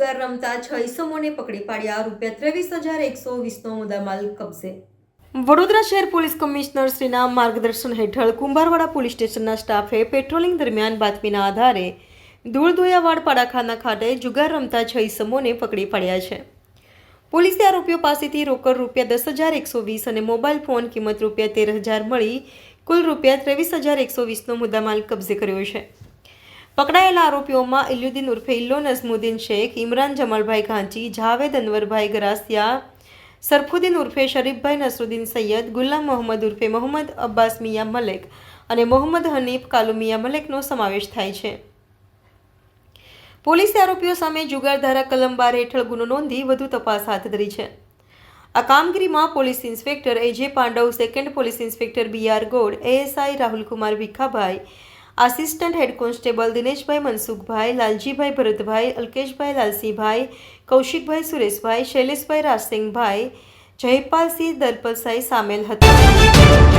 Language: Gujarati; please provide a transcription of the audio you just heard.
રમતા છ ઇસમોને પકડી પાડ્યા. રૂપિયા ત્રેવીસ હજાર એકસો વીસનો મુદ્દામાલ કબજે. વડોદરા શહેર પોલીસ કમિશનર શ્રીના માર્ગદર્શન હેઠળ કુંભારવાડા પોલીસ સ્ટેશનના સ્ટાફે પેટ્રોલિંગ દરમિયાન બાતમીના આધારે ધૂળધોયાવાડ પાડાખાના ખાતે જુગાર રમતા છ ઇસમોને પકડી પાડ્યા છે. પોલીસે આરોપીઓ પાસેથી રોકડ રૂપિયા દસ હજાર એકસો વીસ અને મોબાઈલ ફોન કિંમત રૂપિયા તેર હજાર મળી કુલ રૂપિયા ત્રેવીસ હજાર એકસો વીસનો મુદ્દામાલ કબજે કર્યો છે. પકડાયેલા આરોપીઓમાં ઇલ્યુદ્દીન ઉર્ફે ઇલ્લો નઝમુદ્દીન શેખ, ઇમરાન જમાલભાઈ ઘાંચી, જાવેદ અનવરભાઈ ગરાસિયા, સરફુદ્દીન ઉર્ફે શરીફભાઈ નસરુદ્દીન સૈયદ, ગુલામ મોહમ્મદ ઉર્ફે મોહમ્મદ અબ્બાસ મિયા મલેક અને મોહમ્મદ હનીફ કાલુમિયા મલેકનો સમાવેશ થાય છે. પોલીસે આરોપીઓ સામે જુગાર ધારા કલમ બાર હેઠળ ગુનો નોંધી વધુ તપાસ હાથ ધરી છે. આ કામગીરીમાં police inspector A J Pandav, second police inspector B R God, ASI Rahulkumar Bhikhabhai assistant head constable Dineshbhai Mansukhbhai, Laljibhai Bharatbhai, Alkeshbhai Lalsinhbhai Kaushikbhai Sureshbhai, Shaileshbhai Rajsinhbhai, Jaypalsinh દરપલસાઈ સામેલ હતા.